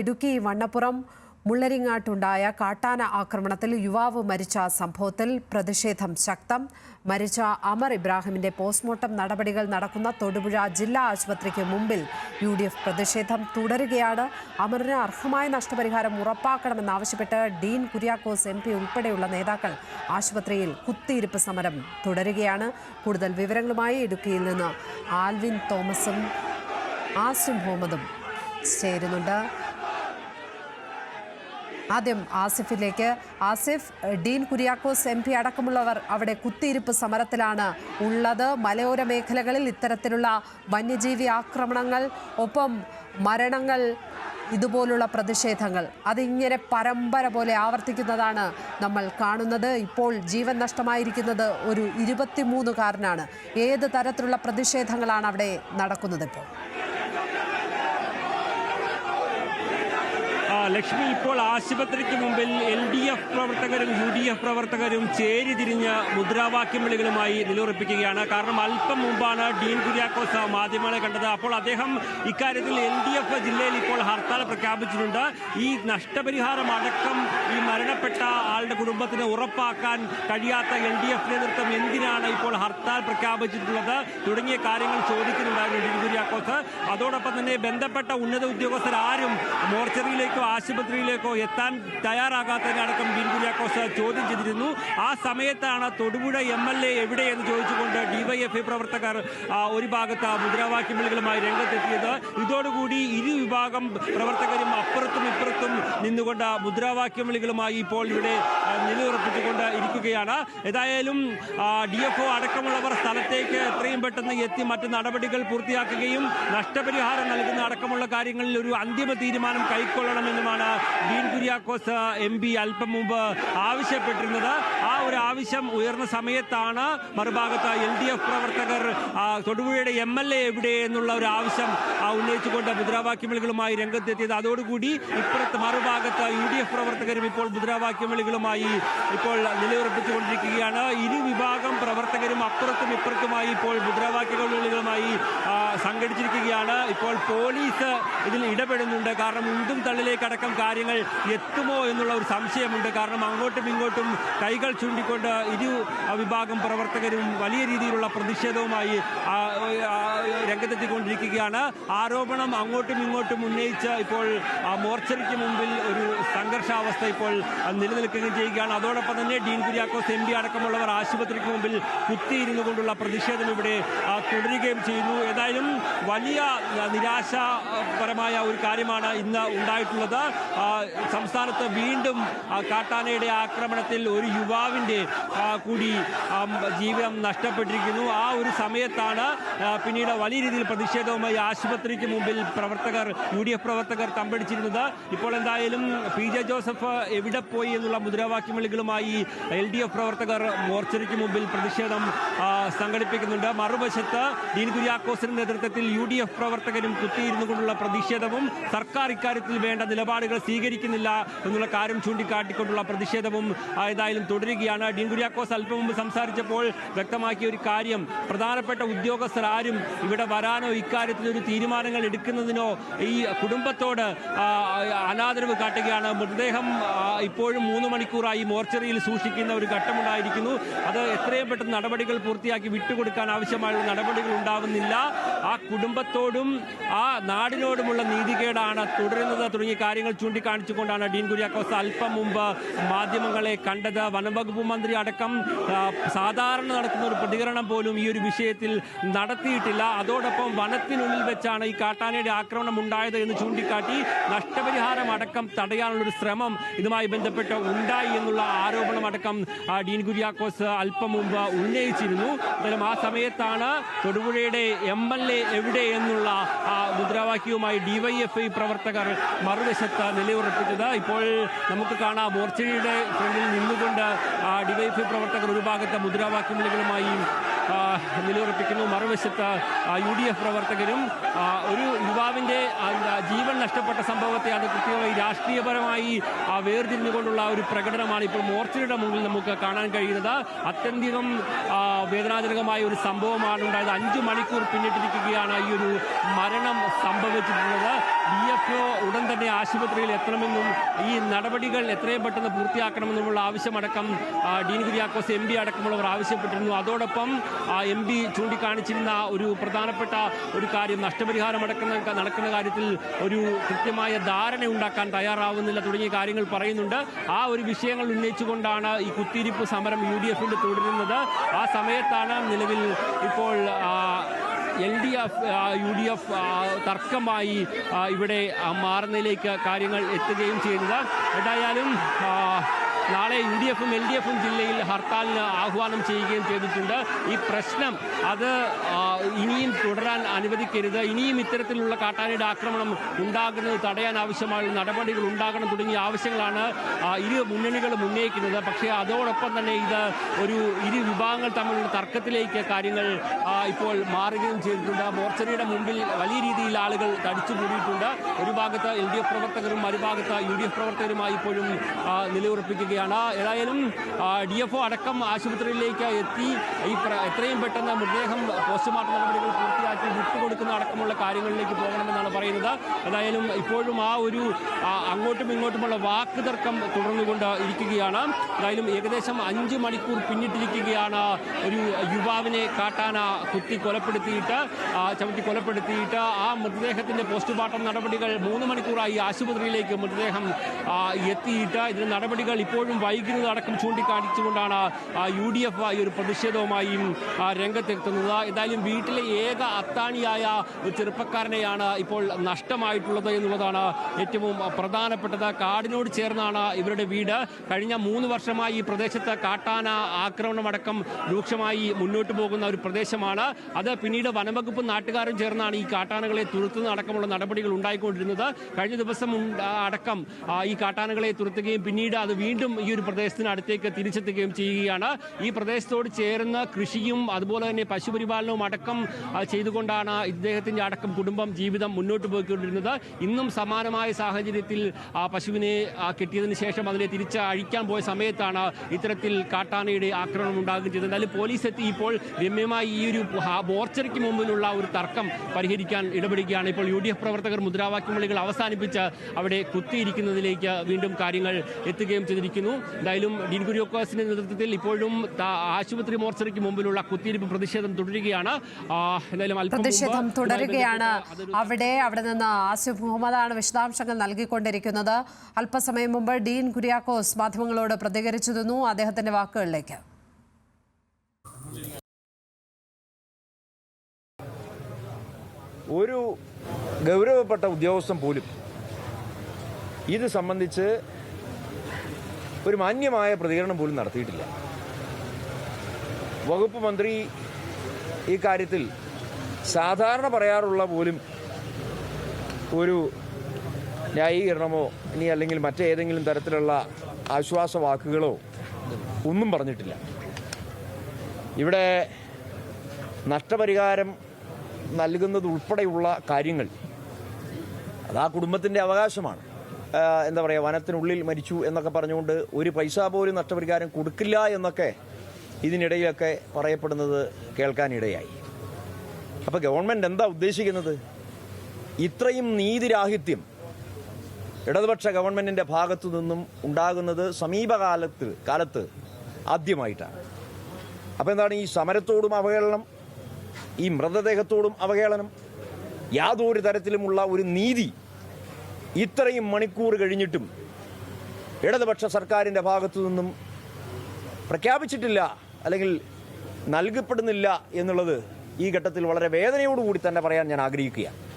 ഇടുക്കി വണ്ണപ്പുറം മുള്ളരിങ്ങാട്ടുണ്ടായ കാട്ടാന ആക്രമണത്തിൽ യുവാവ് മരിച്ച സംഭവത്തിൽ പ്രതിഷേധം ശക്തം. മരിച്ച അമർ ഇബ്രാഹിമിന്റെ പോസ്റ്റ്മോർട്ടം നടപടികൾ നടക്കുന്ന തൊടുപുഴ ജില്ലാ ആശുപത്രിക്ക് മുമ്പിൽ യു ഡി എഫ് പ്രതിഷേധം തുടരുകയാണ്. അമറിന് അർഹമായ നഷ്ടപരിഹാരം ഉറപ്പാക്കണമെന്നാവശ്യപ്പെട്ട് ഡീൻ കുര്യാക്കോസ് എം പി ഉൾപ്പെടെയുള്ള നേതാക്കൾ ആശുപത്രിയിൽ കുത്തിയിരിപ്പ് സമരം തുടരുകയാണ്. കൂടുതൽ വിവരങ്ങളുമായി ഇടുക്കിയിൽ നിന്ന് ആൽവിൻ തോമസും ആസിം മുഹമ്മദും ചേരുന്നുണ്ട്. ആദ്യം ആസിഫിലേക്ക്. ആസിഫ് ഡീൻ കുര്യാക്കോസ് എം പി അടക്കമുള്ളവർ അവിടെ കുത്തിയിരിപ്പ് സമരത്തിലാണ് ഉള്ളത്. മലയോര മേഖലകളിൽ ഇത്തരത്തിലുള്ള വന്യജീവി ആക്രമണങ്ങൾ ഒപ്പം മരണങ്ങൾ ഇതുപോലുള്ള പ്രതിഷേധങ്ങൾ. അതിങ്ങനെ പരമ്പര പോലെ ആവർത്തിക്കുന്നതാണ് നമ്മൾ കാണുന്നത്. ഇപ്പോൾ ജീവൻ നഷ്ടമായിരിക്കുന്നത് ഒരു ഇരുപത്തിമൂന്നുകാരനാണ് ഏത് തരത്തിലുള്ള പ്രതിഷേധങ്ങളാണ് അവിടെ നടക്കുന്നത് ഇപ്പോൾ? ലക്ഷ്മി ഇപ്പോൾ ആശുപത്രിക്ക് മുമ്പിൽ എൽ ഡി എഫ് പ്രവർത്തകരും യു ഡി എഫ് പ്രവർത്തകരും ചേരി തിരിഞ്ഞ് മുദ്രാവാക്യം വിളികളുമായി നിലയുറപ്പിക്കുകയാണ്. കാരണം അല്പം മുമ്പാണ് ഡീൻ കുര്യാക്കോസ് മാധ്യമങ്ങളെ കണ്ടത്. അപ്പോൾ അദ്ദേഹം ഇക്കാര്യത്തിൽ എൽ ഡി എഫ് ജില്ലയിൽ ഇപ്പോൾ ഹർത്താൽ പ്രഖ്യാപിച്ചിട്ടുണ്ട്. ഈ നഷ്ടപരിഹാരം അടക്കം ഈ മരണപ്പെട്ട ആളുടെ കുടുംബത്തിന് ഉറപ്പാക്കാൻ കഴിയാത്ത എൽ ഡി എഫ് നേതൃത്വം എന്തിനാണ് ഇപ്പോൾ ഹർത്താൽ പ്രഖ്യാപിച്ചിട്ടുള്ളത്? തുടങ്ങിയ കാര്യങ്ങൾ ചോദിക്കുന്നുണ്ടായിരുന്നു ഡീൻ കുര്യാക്കോസ്. അതോടൊപ്പം തന്നെ ബന്ധപ്പെട്ട ഉന്നത ഉദ്യോഗസ്ഥർ ആരും മോർച്ചറിയിലേക്കോ ആശുപത്രിയിലേക്കോ എത്താൻ തയ്യാറാകാത്തതിനടക്കം ബിൻ കുര്യാക്കോസ് ചോദ്യം ചെയ്തിരുന്നു. ആ സമയത്താണ് തൊടുപുഴ എം എൽ എ എവിടെയെന്ന് ചോദിച്ചുകൊണ്ട് ഡിവൈഎഫ്ഐ പ്രവർത്തകർ ഒരു ഭാഗത്ത് മുദ്രാവാക്യം വിളികളുമായി രംഗത്തെത്തിയത്. ഇതോടുകൂടി ഇരു വിഭാഗം പ്രവർത്തകരും അപ്പുറത്തും ഇപ്പുറത്തും നിന്നുകൊണ്ട് മുദ്രാവാക്യം വിളികളുമായി ഇപ്പോൾ ഇവിടെ നിലയുറപ്പിച്ചുകൊണ്ട് ഇരിക്കുകയാണ്. ഏതായാലും ഡി എഫ് ഒ അടക്കമുള്ളവർ സ്ഥലത്തേക്ക് എത്രയും പെട്ടെന്ന് എത്തി മറ്റ് നടപടികൾ പൂർത്തിയാക്കുകയും നഷ്ടപരിഹാരം നൽകുന്ന അടക്കമുള്ള കാര്യങ്ങളിൽ ഒരു അന്തിമ തീരുമാനം കൈക്കൊള്ളണമെന്നുമാണ് ഡീൻ കുര്യാക്കോസ് എം പി അല്പം മുമ്പ് ആവശ്യപ്പെട്ടിരുന്നത്. ആ ഒരു ആവശ്യം ഉയർന്ന സമയത്താണ് മറുഭാഗത്ത് എൽ ഡി എഫ് പ്രവർത്തകർ തൊടുപുഴയുടെ എം എൽ എ എവിടെ എന്നുള്ള ഒരു ആവശ്യം ഉന്നയിച്ചുകൊണ്ട് മുദ്രാവാക്യം വിളികളുമായി രംഗത്തെത്തിയത്. അതോടുകൂടി ഇപ്പുറത്ത് മറുഭാഗത്ത് യു ഡി എഫ് പ്രവർത്തകരും ഇപ്പോൾ മുദ്രാവാക്യം വിളികളുമായി ഇപ്പോൾ നിലയുറപ്പിച്ചുകൊണ്ടിരിക്കുകയാണ്. ഇരു വിഭാഗം പ്രവർത്തകരും അപ്പുറത്തും ഇപ്പുറത്തുമായി ഇപ്പോൾ മുദ്രാവാക്യ വിളികളുമായി സംഘടിച്ചിരിക്കുകയാണ്. ഇപ്പോൾ പോലീസ് ഇതിൽ ഇടപെടുന്നുണ്ട്. കാരണം ഉണ്ടും തള്ളിലേക്കടക്കം കാര്യങ്ങൾ എത്തുമോ എന്നുള്ള ഒരു സംശയമുണ്ട്. കാരണം അങ്ങോട്ടും ഇങ്ങോട്ടും കൈകൾ ചൂണ്ടിക്കൊണ്ട് ഇരു വിഭാഗം പ്രവർത്തകരും വലിയ രീതിയിലുള്ള പ്രതിഷേധവുമായി രംഗത്തെത്തിക്കൊണ്ടിരിക്കുകയാണ്. ആരോപണം അങ്ങോട്ടും ഇങ്ങോട്ടും ഉന്നയിച്ച് ഇപ്പോൾ മോർച്ചറിക്ക് മുമ്പിൽ ഒരു സംഘർഷാവസ്ഥ ഇപ്പോൾ നിലനിൽക്കുകയും ചെയ്യുകയാണ്. അതോടൊപ്പം തന്നെ ഡീൻ കുര്യാക്കോസ് എം പി അടക്കമുള്ളവർ ആശുപത്രിക്ക് മുമ്പിൽ കുത്തിയിരുന്നു കൊണ്ടുള്ള പ്രതിഷേധം ഇവിടെ തുടരുകയും ചെയ്യുന്നു. ഏതായാലും വലിയ നിരാശപരമായ ഒരു കാര്യമാണ് ഇന്ന് ഉണ്ടായിട്ടുള്ളത്. സംസ്ഥാനത്ത് വീണ്ടും കാട്ടാനയുടെ ആക്രമണത്തിൽ ഒരു യുവാവിന്റെ കൂടി ജീവിതം നഷ്ടപ്പെട്ടിരിക്കുന്നു. ആ ഒരു സമയത്താണ് പിന്നീട് വലിയ രീതിയിൽ പ്രതിഷേധവുമായി ആശുപത്രിക്ക് മുമ്പിൽ പ്രവർത്തകർ യു ഡി എഫ് പ്രവർത്തകർ തമ്പടിച്ചിരുന്നത്. ഇപ്പോൾ എന്തായാലും പി ജെ ജോസഫ് എവിടെ പോയി എന്നുള്ള മുദ്രാവാക്യം വിളികളുമായി എൽ ഡി എഫ് പ്രവർത്തകർ മോർച്ചറിക്ക് മുമ്പിൽ പ്രതിഷേധം സംഘടിപ്പിക്കുന്നുണ്ട്. മറുവശത്ത് ഡീൻ കുര്യാക്കോസിന്റെ നേതൃത്വത്തിൽ യു ഡി എഫ് പ്രവർത്തകരും കുത്തിയിരുന്നു കൊണ്ടുള്ള പ്രതിഷേധവും സർക്കാർ ഇക്കാര്യത്തിൽ വേണ്ട നിലപാടുകൾ സ്വീകരിക്കുന്നില്ല എന്നുള്ള കാര്യം ചൂണ്ടിക്കാട്ടിക്കൊണ്ടുള്ള പ്രതിഷേധവും ഏതായാലും തുടരുകയാണ്. ഡീൻ കുര്യാക്കോസ് അല്പം മുമ്പ് സംസാരിച്ചപ്പോൾ വ്യക്തമാക്കിയ ഒരു കാര്യം പ്രധാനപ്പെട്ട ഉദ്യോഗസ്ഥർ ആരും ഇവിടെ വരാനോ ഇക്കാര്യത്തിൽ ഒരു തീരുമാനങ്ങൾ എടുക്കുന്നതിനോ ഈ കുടുംബത്തോട് അനാദരവ് കാട്ടുകയാണ്. മൃതദേഹം ഇപ്പോഴും മൂന്ന് മണിക്കൂറായി മോർച്ചറിയിൽ സൂക്ഷിക്കുന്ന ഒരു ഘട്ടമുണ്ടായിരിക്കുന്നു. അത് എത്രയും പെട്ടെന്ന് നടപടികൾ പൂർത്തിയാക്കി വിട്ടുകൊടുക്കാൻ ആവശ്യമായുള്ള നടപടികൾ ഉണ്ടാവുന്നില്ല. ആ കുടുംബത്തോടും ആ നാടിനോടുമുള്ള നീതികേടാണ് തുടരുന്നത്. തുടങ്ങിയ കാര്യങ്ങൾ ചൂണ്ടിക്കാണിച്ചുകൊണ്ടാണ് ഡീൻ കുര്യാക്കോസ് അല്പം മുമ്പ് മാധ്യമങ്ങളെ കണ്ടത്. വനംവകുപ്പ് മന്ത്രി അടക്കം സാധാരണ നടത്തുന്ന ഒരു പ്രതികരണം പോലും ഈ ഒരു വിഷയത്തിൽ നടത്തിയിട്ടില്ല. അതോടൊപ്പം വനത്തിനുള്ളിൽ വെച്ചാണ് ഈ കാട്ടാനയുടെ ആക്രമണം ഉണ്ടായത് എന്ന് ചൂണ്ടിക്കാട്ടി നഷ്ടപരിഹാരം അടക്കം തടയാനുള്ള ഒരു ശ്രമം ഇതുമായി ബന്ധപ്പെട്ട് ഉണ്ടായി എന്നുള്ള ആരോപണം അടക്കം ഡീൻ കുര്യാക്കോസ് അല്പം മുമ്പ് ഉന്നയിച്ചിരുന്നു. എന്തായാലും ആ സമയത്താണ് തൊടുപുഴയുടെ എം എൽ എ എവിടെ എന്നുള്ള മുദ്രാവാക്യവുമായി ഡിവൈഎഫ്ഐ പ്രവർത്തകർ മറുവശത്ത് നിലയുറപ്പിച്ചത്. ഇപ്പോൾ നമുക്ക് കാണാം മോർച്ചയുടെ ഫ്രണ്ടിൽ നിന്നുകൊണ്ട് ആ ഡിവൈഎഫ്ഐ പ്രവർത്തകർ ഒരു ഭാഗത്ത് മുദ്രാവാക്യം വിളികളുമായി ആ, നിലയുറപ്പിക്കുന്നു. മറുവശത്ത് യു ഡി എഫ് പ്രവർത്തകരും ഒരു യുവാവിന്റെ ജീവൻ നഷ്ടപ്പെട്ട സംഭവത്തെ അത് കൃത്യമായി രാഷ്ട്രീയപരമായി വേർതിരിഞ്ഞുകൊണ്ടുള്ള ഒരു പ്രകടനമാണ് ഇപ്പോൾ മോർച്ചയുടെ മുന്നിൽ നമുക്ക് കാണാൻ കഴിയുന്നത്. അത്യന്തികം വേദനാജനകമായ ഒരു സംഭവമാണ് ഉണ്ടായത്. അഞ്ച് മണിക്കൂർ പിന്നിട്ടിരിക്കുകയാണ് ഈ ഒരു മരണം സംഭവിച്ചിട്ടുള്ളത്. ഡി എഫ് ഒ ഉടൻ തന്നെ ആശുപത്രിയിൽ എത്തണമെന്നും ഈ നടപടികൾ എത്രയും പെട്ടെന്ന് പൂർത്തിയാക്കണമെന്നുമുള്ള ആവശ്യമടക്കം ഡീൻ കുര്യാക്കോസ് എം പി അടക്കമുള്ളവർ ആവശ്യപ്പെട്ടിരുന്നു. അതോടൊപ്പം എം പി ചൂണ്ടിക്കാണിച്ചിരുന്ന ഒരു പ്രധാനപ്പെട്ട ഒരു കാര്യം നഷ്ടപരിഹാരം അടക്കുന്ന നടക്കുന്ന കാര്യത്തിൽ ഒരു കൃത്യമായ ധാരണ ഉണ്ടാക്കാൻ തയ്യാറാവുന്നില്ല തുടങ്ങിയ കാര്യങ്ങൾ പറയുന്നുണ്ട്. ആ ഒരു വിഷയങ്ങൾ ഉന്നയിച്ചുകൊണ്ടാണ് ഈ കുത്തിയിരിപ്പ് സമരം യു ഡി എഫിൽ തുടരുന്നത്. ആ സമയത്താണ് നിലവിൽ ഇപ്പോൾ L D F U D F തർക്കമായി ഇവിടെ മാറുന്നതിലേക്ക് കാര്യങ്ങൾ എത്തുകയും ചെയ്യുന്നത്. എന്തായാലും നാളെ യു ഡി എഫും എൽ ഡി എഫും ജില്ലയിൽ ഹർത്താലിന് ആഹ്വാനം ചെയ്യുകയും ചെയ്തിട്ടുണ്ട്. ഈ പ്രശ്നം അത് ഇനിയും തുടരാൻ അനുവദിക്കരുത്. ഇനിയും ഇത്തരത്തിലുള്ള കാട്ടാനയുടെ ആക്രമണം ഉണ്ടാകുന്നത് തടയാൻ ആവശ്യമായ നടപടികൾ ഉണ്ടാകണം തുടങ്ങിയ ആവശ്യങ്ങളാണ് ഇരു മുന്നണികളും ഉന്നയിക്കുന്നത്. പക്ഷേ അതോടൊപ്പം തന്നെ ഇത് ഒരു ഇരു വിഭാഗങ്ങൾ തമ്മിലുള്ള തർക്കത്തിലേക്ക് കാര്യങ്ങൾ ഇപ്പോൾ മാറുകയും ചെയ്തിട്ടുണ്ട്. മോർച്ചറിയുടെ മുമ്പിൽ വലിയ രീതിയിൽ ആളുകൾ തടിച്ചു കൂടിയിട്ടുണ്ട്. ഒരു ഭാഗത്ത് എൽ ഡി എഫ് പ്രവർത്തകരും മറുഭാഗത്ത് യു ഡി എഫ് പ്രവർത്തകരുമായി ഇപ്പോഴും നിലയുറപ്പിക്കുകയാണ്. ഏതായാലും ഡി എഫ് ഒ അടക്കം ആശുപത്രിയിലേക്ക് എത്തി. ഈ എത്രയും പെട്ടെന്ന് മൃതദേഹം പോസ്റ്റ്മോർട്ടം നടപടികൾ പൂർത്തിയാക്കി വിട്ടുകൊടുക്കുന്ന അടക്കമുള്ള കാര്യങ്ങളിലേക്ക് പോകണമെന്നാണ് പറയുന്നത്. ഏതായാലും ഇപ്പോഴും ആ ഒരു അങ്ങോട്ടും ഇങ്ങോട്ടുമുള്ള വാക്ക് തർക്കം തുടർന്നുകൊണ്ട് ഇരിക്കുകയാണ്. ഏതായാലും ഏകദേശം അഞ്ച് മണിക്കൂർ പിന്നിട്ടിരിക്കുകയാണ് ഒരു യുവാവിനെ കാട്ടാന കുത്തി കൊലപ്പെടുത്തിയിട്ട് ചവിട്ടി കൊലപ്പെടുത്തിയിട്ട്. ആ മൃതദേഹത്തിന്റെ പോസ്റ്റ്മോർട്ടം നടപടികൾ മൂന്ന് മണിക്കൂറായി ആശുപത്രിയിലേക്ക് മൃതദേഹം എത്തിയിട്ട്. ഇതിന് നടപടികൾ ഇപ്പോഴും വൈകുന്നത് അടക്കം ചൂണ്ടിക്കാണിച്ചുകൊണ്ടാണ് യു ഡി എഫ് ഈ ഒരു പ്രതിഷേധവുമായും രംഗത്തെത്തുന്നത്. എന്തായാലും വീട്ടിലെ ഏക അത്താണിയായ ചെറുപ്പക്കാരനെയാണ് ഇപ്പോൾ നഷ്ടമായിട്ടുള്ളത് എന്നുള്ളതാണ് ഏറ്റവും പ്രധാനപ്പെട്ടത്. കാടിനോട് ചേർന്നാണ് ഇവരുടെ വീട്. കഴിഞ്ഞ മൂന്ന് വർഷമായി ഈ പ്രദേശത്ത് കാട്ടാന ആക്രമണമടക്കം രൂക്ഷമായി മുന്നോട്ട് പോകുന്ന ഒരു പ്രദേശമാണ്. അത് പിന്നീട് വനംവകുപ്പും നാട്ടുകാരും ചേർന്നാണ് ഈ കാട്ടാനകളെ തുരുത്തുന്ന അടക്കമുള്ള നടപടികൾ ഉണ്ടായിക്കൊണ്ടിരുന്നത്. കഴിഞ്ഞ ദിവസം അടക്കം ഈ കാട്ടാനകളെ തുരത്തുകയും പിന്നീട് അത് വീണ്ടും ഈ ഒരു പ്രദേശത്തിന് അടുത്തേക്ക് തിരിച്ചെത്തുകയും ചെയ്യുകയാണ്. ഈ പ്രദേശത്തോട് ചേർന്ന് കൃഷിയും അതുപോലെ തന്നെ പശുപരിപാലനവും അടക്കം ആ, ചെയ്തുകൊണ്ടാണ് ഇദ്ദേഹത്തിന്റെ അടക്കം കുടുംബം ജീവിതം മുന്നോട്ട് പോയിക്കൊണ്ടിരുന്നത്. ഇന്നും സമാനമായ സാഹചര്യത്തിൽ ആ പശുവിനെ കെട്ടിയതിനു ശേഷം അതിനെ തിരിച്ച് അഴിക്കാൻ പോയ സമയത്താണ് ഇത്തരത്തിൽ കാട്ടാനയുടെ ആക്രമണം ഉണ്ടാകുകയും ചെയ്തത്. എന്നാലും പോലീസ് എത്തി ഇപ്പോൾ രമ്യമായി ഈ ഒരു മോർച്ചറിക്ക് മുമ്പിലുള്ള ഒരു തർക്കം പരിഹരിക്കാൻ ഇടപെടുകയാണ്. ഇപ്പോൾ യു ഡി എഫ് പ്രവർത്തകർ മുദ്രാവാക്യം വിളികൾ അവസാനിപ്പിച്ച് അവിടെ കുത്തിയിരിക്കുന്നതിലേക്ക് വീണ്ടും കാര്യങ്ങൾ എത്തുകയും ചെയ്തിരിക്കുന്നു. എന്തായാലും ഡീൻ കുര്യോക്കോസിന്റെ നേതൃത്വത്തിൽ ഇപ്പോഴും ആശുപത്രി മോർച്ചറിക്ക് മുമ്പിലുള്ള കുത്തിയിരിപ്പ് പ്രതിഷേധം തുടരുകയാണ്. ആ, അല്പം മുമ്പ് പ്രതിഷേധം തുടരുകയാണ് അവിടെ അവിടെ നിന്ന് ആസിഫ് മുഹമ്മദാണ് വിശദാംശങ്ങൾ നൽകിക്കൊണ്ടിരിക്കുന്നത്. അല്പസമയം മുമ്പ് ഡീൻ കുര്യാക്കോസ് മാധ്യമങ്ങളോട് പ്രതികരിച്ചിരുന്നു. അദ്ദേഹത്തിന്റെ വാക്കുകളിലേക്ക്. ഒരു ഗൗരവപ്പെട്ട ഉദ്യോഗസ്ഥൻ പോലും ഇത് സംബന്ധിച്ച് ഒരു മാന്യമായ പ്രതികരണം പോലും നടത്തിയിട്ടില്ല. വകുപ്പ് മന്ത്രി ഈ കാര്യത്തിൽ സാധാരണ പറയാറുള്ള പോലും ഒരു ന്യായീകരണമോ ഇനി അല്ലെങ്കിൽ മറ്റേതെങ്കിലും തരത്തിലുള്ള ആശ്വാസ വാക്കുകളോ ഒന്നും പറഞ്ഞിട്ടില്ല. ഇവിടെ നഷ്ടപരിഹാരം നൽകുന്നത് ഉൾപ്പെടെയുള്ള കാര്യങ്ങൾ അത് ആ കുടുംബത്തിന്റെ അവകാശമാണ്. എന്താ പറയുക വനത്തിനുള്ളിൽ മരിച്ചു എന്നൊക്കെ പറഞ്ഞുകൊണ്ട് ഒരു പൈസ പോലും നഷ്ടപരിഹാരം കൊടുക്കില്ല എന്നൊക്കെ ഇതിനിടയിലൊക്കെ പറയപ്പെടുന്നത് കേൾക്കാനിടയായി. അപ്പോൾ ഗവൺമെന്റ് എന്താ ഉദ്ദേശിക്കുന്നത്? ഇത്രയും നീതിരാഹിത്യം ഇടതുപക്ഷ ഗവൺമെന്റിന്റെ ഭാഗത്തു നിന്നും ഉണ്ടാകുന്നത് സമീപകാലത്ത് കാലത്ത് ആദ്യമായിട്ടാണ്. അപ്പോൾ എന്താണ് ഈ സമരത്തോടും അവഹേളനം ഈ മൃതദേഹത്തോടും അവഹേളനം? യാതൊരു തരത്തിലുമുള്ള ഒരു നീതി ഇത്രയും മണിക്കൂർ കഴിഞ്ഞിട്ടും ഇടതുപക്ഷ സർക്കാരിന്റെ ഭാഗത്തു നിന്നും പ്രഖ്യാപിച്ചിട്ടില്ല. അല്ലെങ്കിൽ നൽകപ്പെടുന്നില്ല എന്നുള്ളത് ഈ ഘട്ടത്തിൽ വളരെ വേദനയോടുകൂടി തന്നെ പറയാൻ ഞാൻ ആഗ്രഹിക്കുകയാണ്.